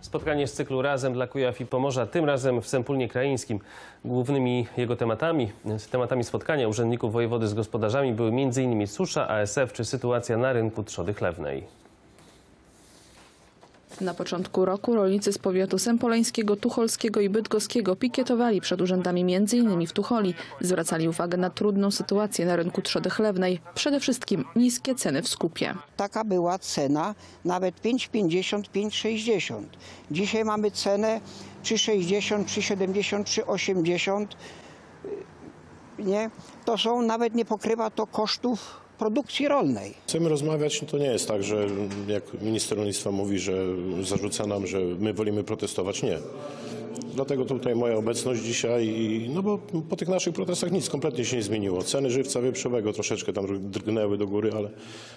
Spotkanie z cyklu Razem dla Kujaw i Pomorza, tym razem w Sępólnie Krajeńskim. Głównymi jego tematami, tematami spotkania urzędników wojewody z gospodarzami były m.in. susza, ASF czy sytuacja na rynku trzody chlewnej. Na początku roku rolnicy z powiatu sępoleńskiego, tucholskiego i bydgoskiego pikietowali przed urzędami m.in. w Tucholi. Zwracali uwagę na trudną sytuację na rynku trzody chlewnej. Przede wszystkim niskie ceny w skupie. Taka była cena, nawet 5,50, 5,60. Dzisiaj mamy cenę 3,60, 3,70, 3,80. Nie? To są, nawet nie pokrywa to kosztów produkcji rolnej. Chcemy rozmawiać, to nie jest tak, że jak minister rolnictwa mówi, że zarzuca nam, że my wolimy protestować. Nie. Dlatego tutaj moja obecność dzisiaj, i- no bo po tych naszych protestach nic kompletnie się nie zmieniło. Ceny żywca wieprzowego troszeczkę tam drgnęły do góry, ale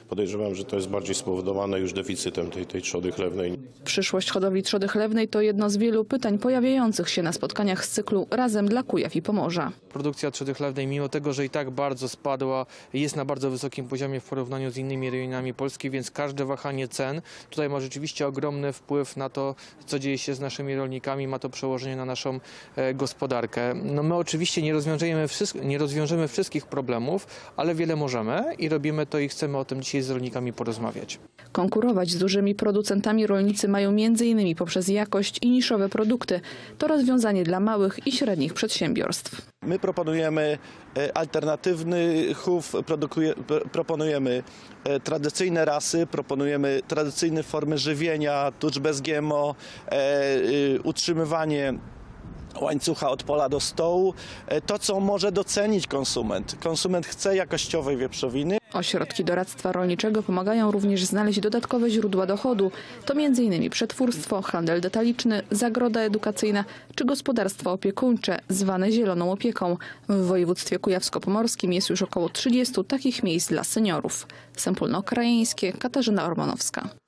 podejrzewam, że to jest bardziej spowodowane już deficytem tej, tej trzody chlewnej. Przyszłość hodowli trzody chlewnej to jedno z wielu pytań pojawiających się na spotkaniach z cyklu Razem dla Kujaw i Pomorza. Produkcja trzody chlewnej, mimo tego, że i tak bardzo spadła, jest na bardzo wysokim poziomie w porównaniu z innymi rejonami Polski, więc każde wahanie cen tutaj ma rzeczywiście ogromny wpływ na to, co dzieje się z naszymi rolnikami, ma to przełożenie na naszą e, gospodarkę. No my oczywiście nie rozwiążemy, nie rozwiążemy wszystkich problemów, ale wiele możemy i robimy to i chcemy o tym dzisiaj z rolnikami porozmawiać. Konkurować z dużymi producentami rolnicy mają m.in. poprzez jakość i niszowe produkty. To rozwiązanie dla małych i średnich przedsiębiorstw. My proponujemy e, alternatywny chów, proponujemy e, tradycyjne rasy, proponujemy tradycyjne formy żywienia, tucz bez GMO, e, y, utrzymywanie łańcucha od pola do stołu. To, co może docenić konsument. Konsument chce jakościowej wieprzowiny, Ośrodki doradztwa rolniczego pomagają również znaleźć dodatkowe źródła dochodu. To m.in. przetwórstwo, handel detaliczny, zagroda edukacyjna czy gospodarstwa opiekuńcze, zwane zieloną opieką. W województwie kujawsko-pomorskim jest już około 30 takich miejsc dla seniorów. Sępólno Krajeńskie, Katarzyna Ormanowska.